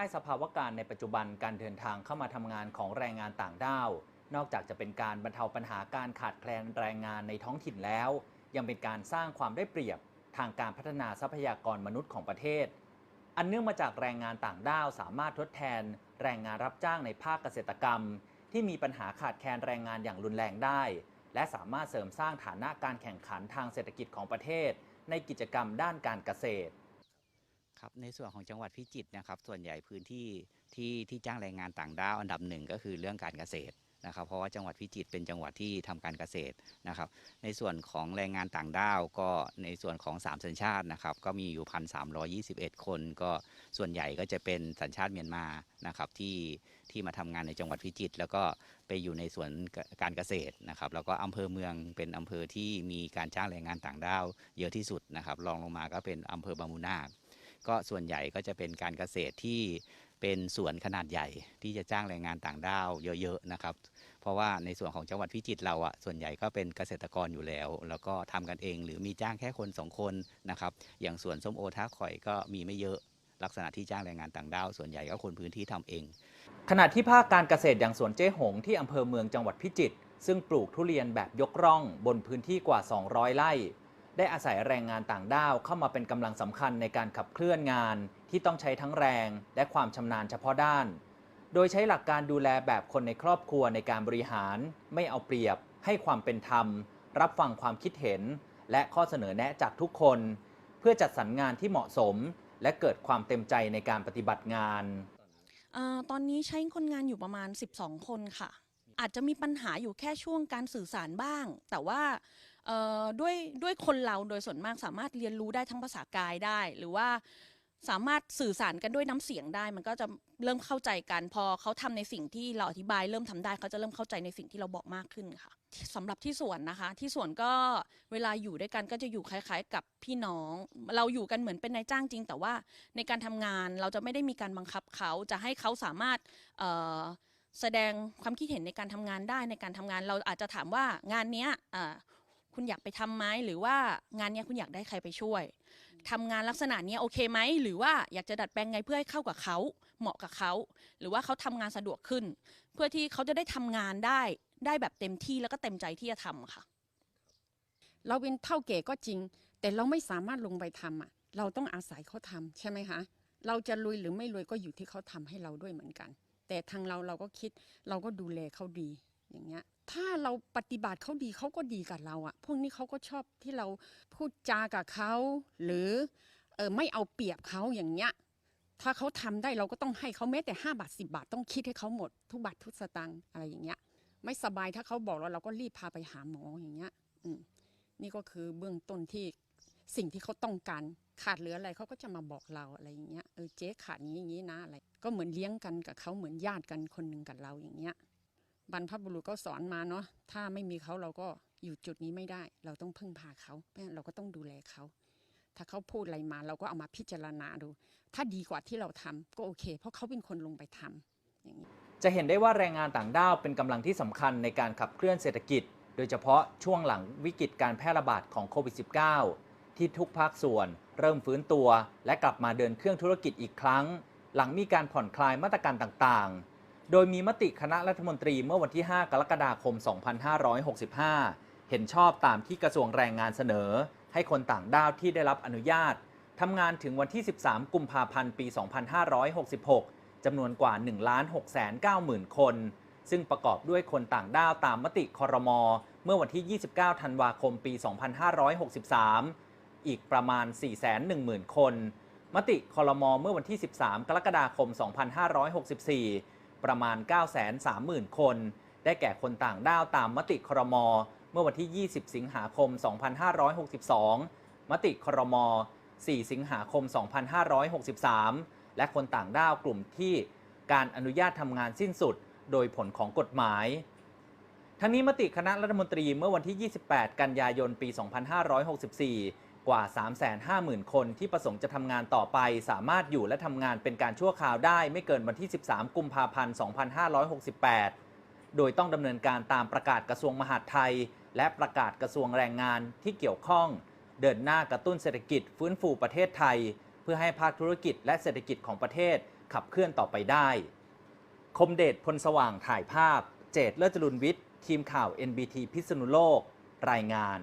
ต้สภาวะการในปัจจุบันการเดินทางเข้ามาทำงานของแรงงานต่างด้าว นอกจากจะเป็นการบรรเทาปัญหาการขาดแคลนแรงงานในท้องถิ่นแล้ว ยังเป็นการสร้างความได้เปรียบทางการพัฒนาทรัพยากรมนุษย์ของประเทศ อันเนื่องมาจากแรงงานต่างด้าวสามารถทดแทน แรงงานรับจ้างในภาคเกษตรกรรม ที่มีปัญหาขาดแคลนแรงงานอย่างรุนแรงได้ และสามารถเสริมสร้างฐานะการแข่งขันทางเศรษฐกิจของประเทศ ในกิจกรรมด้านการเกษตร ครับในส่วนของจังหวัดพิจิตรนะครับ ส่วนใหญ่พื้นที่ที่ที่จ้างแรงงานต่างด้าวอันดับหนึ่งก็คือเรื่องการเกษตรนะครับ เพราะว่าจังหวัดพิจิตรเป็นจังหวัดที่ทำการเกษตรนะครับ ในส่วนของแรงงานต่างด้าวก็ในส่วนของ 3 สัญชาตินะครับ ก็มีอยู่1,321 คน ก็ส่วนใหญ่ก็จะเป็นสัญชาติเมียนมานะครับที่ที่มาทำงานในจังหวัดพิจิตรแล้วก็ไปอยู่ในส่วนการเกษตรนะครับ แล้วก็อำเภอเมืองเป็นอำเภอที่มีการจ้างแรงงานต่างด้าวเยอะที่สุดนะครับรองลงมาก็เป็นอำเภอบางมูนาค ก็ส่วนใหญ่ก็จะเป็นการเกษตรที่เป็นสวนขนาดใหญ่ที่จะจ้างแรงงานต่างด้าวเยอะๆนะครับ เพราะว่าในส่วนของจังหวัดพิจิตรเราอะส่วนใหญ่ก็เป็นเกษตรกรอยู่แล้ว แล้วก็ทำกันเองหรือมีจ้างแค่คนสองคนนะครับอย่างสวนส้มโอท่าข่อยก็มีไม่เยอะลักษณะที่จ้างแรงงานต่างด้าวส่วนใหญ่ก็คนพื้นที่ทำเอง ขณะที่ภาคการเกษตรอย่างสวนเจ๊หงที่อำเภอเมืองจังหวัดพิจิตรซึ่งปลูกทุเรียนแบบยกร่องบนพื้นที่กว่า 200 ไร่ ได้อาศัยแรงงานต่างด้าวเข้ามาเป็นกำลังสำคัญในการขับเคลื่อนงานที่ต้องใช้ทั้งแรงและความชำนาญเฉพาะด้าน โดยใช้หลักการดูแลแบบคนในครอบครัวในการบริหาร ไม่เอาเปรียบ ให้ความเป็นธรรม รับฟังความคิดเห็น และข้อเสนอแนะจากทุกคน เพื่อจัดสรรงานที่เหมาะสม และเกิดความเต็มใจในการปฏิบัติงานอตอนนี้ใช้คนงานอยู่ประมาณ 12 คนค่ะ อาจจะมีปัญหาอยู่แค่ช่วงการสื่อสารบ้าง แต่ว่า ด้วยด้วยคนเราโดยส่วนมากสามารถเรียนรู้ได้ทั้งภาษากายได้ หรือว่าสามารถสื่อสารกันด้วยน้ำเสียงได้ มันก็จะเริ่มเข้าใจกัน พอเขาทำในสิ่งที่เราอธิบาย เริ่มทำได้เขาจะเริ่มเข้าใจในสิ่งที่เราบอกมากขึ้นค่ะสำหรับที่สวนนะคะ ที่สวนก็เวลาอยู่ด้วยกันก็จะอยู่คล้ายๆ กับพี่น้อง เราอยู่กันเหมือนเป็นนายจ้างจริง แต่ว่าในการทำงานเราจะไม่ได้มีการบังคับเขาจะให้เขาสามารถแสดงความคิดเห็นในการทำงานได้ในการทำงาน เราอาจจะถามว่างานเนี้ย คุณอยากไปทำไหมหรือว่างานเนี้ยคุณอยากได้ใครไปช่วยทำงานลักษณะเนี้ยโอเคไหมหรือว่าอยากจะดัดแปลงไงเพื่อให้เข้ากับเขาเหมาะกับเขาหรือว่าเขาทำงานสะดวกขึ้น เพื่อที่เขาจะได้ทำงานได้ได้แบบเต็มที่แล้วก็เต็มใจที่จะทำค่ะ เราเป็นเท่าแก่ก็จริง แต่เราไม่สามารถลงไปทำอะ เราต้องอาศัยเขาทำใช่ไหมคะ เราจะลุยหรือไม่ลุยก็อยู่ที่เขาทำให้เราด้วยเหมือนกัน แต่ทางเราเราก็คิดเราก็ดูแลเขาดี อย่างเงี้ยถ้าเราปฏิบัติเขาดีเขาก็ดีกับเราอะพวกนี้เขาก็ชอบที่เราพูดจากับเขาหรือเออไม่เอาเปรียบเขาอย่างเงี้ยถ้าเขาทำได้เราก็ต้องให้เขาแม้แต่5บาท10 บาทต้องคิดให้เขาหมดทุกบาททุกสตางค์อะไรอย่างเงี้ย ไม่สบายถ้าเขาบอกเราเราก็รีบพาไปหาหมออย่างเงี้ย อืมนี่ก็คือเบื้องต้นที่สิ่งที่เขาต้องการขาดเหลืออะไรเขาก็จะมาบอกเราอะไรอย่างเงี้ยเออเจ๊ขาดนี้อย่างนี้นะอะไร ก็เหมือนเลี้ยงกันกับเขาเหมือนญาติกันคนหนึ่งกับเราอย่างเงี้ย บรรพบุรุษก็สอนมาเนาะถ้าไม่มีเขาเราก็อยู่จุดนี้ไม่ได้ เราต้องพึ่งพาเขาเพราะฉะนั้นเราก็ต้องดูแลเขา ถ้าเขาพูดอะไรมาเราก็เอามาพิจารณาดู ถ้าดีกว่าที่เราทำก็โอเค เพราะเขาเป็นคนลงไปทำอย่างนี้จะเห็นได้ว่าแรงงานต่างด้าวเป็นกำลังที่สำคัญในการขับเคลื่อนเศรษฐกิจ โดยเฉพาะช่วงหลังวิกฤตการแพร่ระบาดของโควิด -19 ที่ทุกภาคส่วน เริ่มฟื้นตัว และกลับมาเดินเครื่องธุรกิจอีกครั้ง หลังมีการผ่อนคลายมาตรการต่างๆ โดยมีมติคณะรัฐมนตรีเมื่อวันที่ 5 กรกฎาคม 2565 เห็นชอบตามที่กระทรวงแรงงานเสนอ ให้คนต่างด้าวที่ได้รับอนุญาตทำงานถึงวันที่ 13 กุมภาพันธ์ ปี 2566 จำนวนกว่า 1 6 9 0 0 0คน ซึ่งประกอบด้วยคนต่างด้าวตามมติคอรมอเมื่อวันที่ 29 ธันวาคม ปี 2563 อีกประมาณ 410,000 คน มติคอรมอเมื่อวันที่ 13 กรกฎาคม 2564 ประมาณ 930,000 คน ได้แก่คนต่างด้าวตามมติครม เมื่อวันที่ 20 สิงหาคม 2562 มติครม 4 สิงหาคม 2563 และคนต่างด้าวกลุ่มที่การอนุญาตทำงานสิ้นสุด โดยผลของกฎหมาย ทั้งนี้มติคณะรัฐมนตรีเมื่อวันที่ 28 กันยายน ปี 2564 กว่า 350,000 คนที่ประสงค์จะทำงานต่อไป สามารถอยู่และทำงานเป็นการชั่วคราวได้ไม่เกินวันที่ 13 กุมภาพันธ์ 2568 โดยต้องดำเนินการตามประกาศกระทรวงมหาดไทย และประกาศกระทรวงแรงงานที่เกี่ยวข้อง เดินหน้ากระตุ้นเศรษฐกิจฟื้นฟูประเทศไทย เพื่อให้ภาคธุรกิจและเศรษฐกิจของประเทศขับเคลื่อนต่อไปได้ คมเดชพลสว่างถ่ายภาพ เจตเลิศจรุนวิทย์ ทีมข่าว NBT พิษณุโลก รายงาน